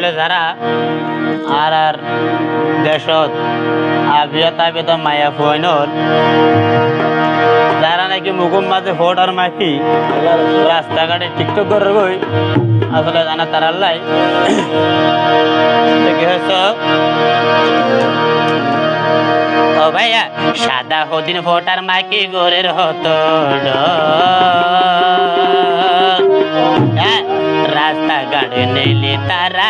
হইলে যারা আর আর দেশত আবিয়া তাবিয়া মায়া ফুয়াইনর যারা নাকি মুকুম মাঝে ভোট আর মাইকি রাস্তাঘাটে টিকটক করে গই আসলে জানা তার আল্লাহ কি হয়েছে ও ভাইয়া, সাদা হদিন ভোটার মাইকি গোরের হতো রাস্তা গাড়ি নিলি তারা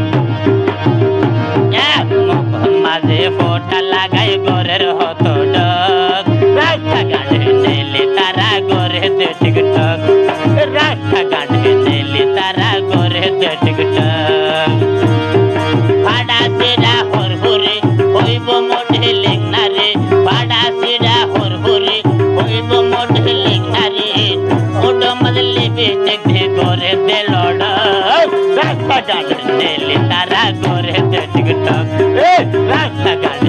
মদলি বেটে ঘে গরে দে লড় রাস্তা গাড়ি তারা গরে দে রাস্তা গাড়ি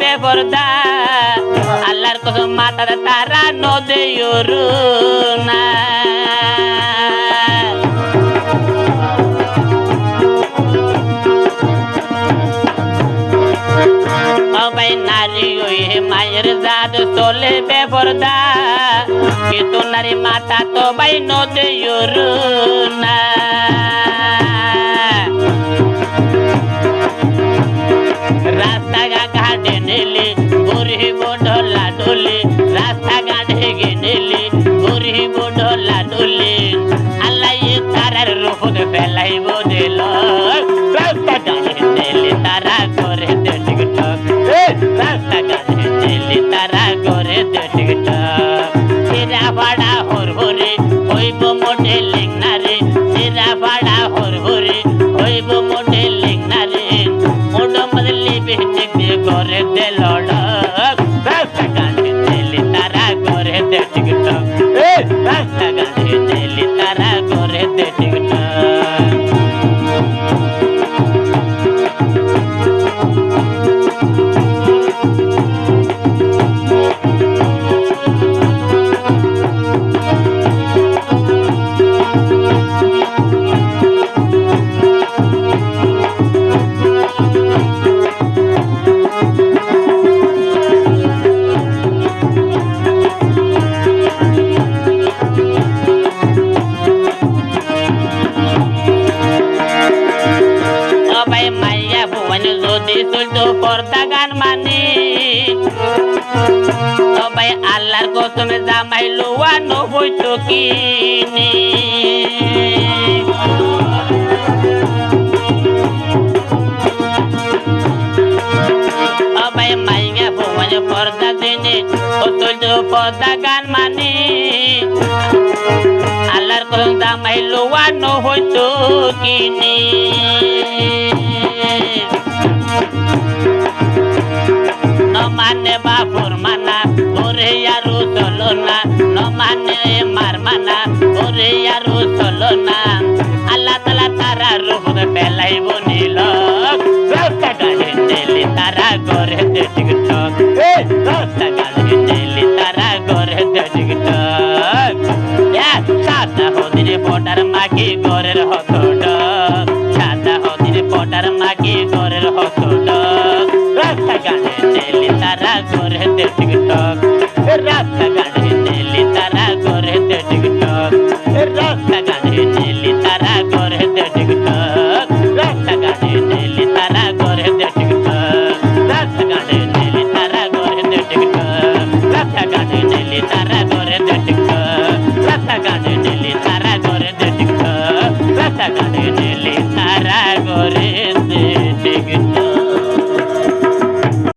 বেপর্দা আল্লাহর কসম মাতার তারা নদে না সবাই নারী ওই মায়ের জাদ চলে বেপর্দা কিন্তু নারী মাতা তো বাই নদে না ঘাটে নেলে তারা করে দে টিকটক সিরা ভাড়া হর হরে মডেলিং সবাই আল্লাহর কসমে জামাই লোয়া নবই তো কিনি। সবাই মাইয়া ভুবন পর্দা দিনে চলতো পর্দা গান মানি। আল্লাহর কলম দামাই লোয়ানো হইতো কিনি। ভোগ পেলাইব নীল সব তারা করে দে তারা করে সাদা হদিরে পটার মাগি ঘরের হতড সাদা হদিরে পটার মাকে ঘরের হতড রাস্তা গানে তারা করে দে টিকটক। রাস্তা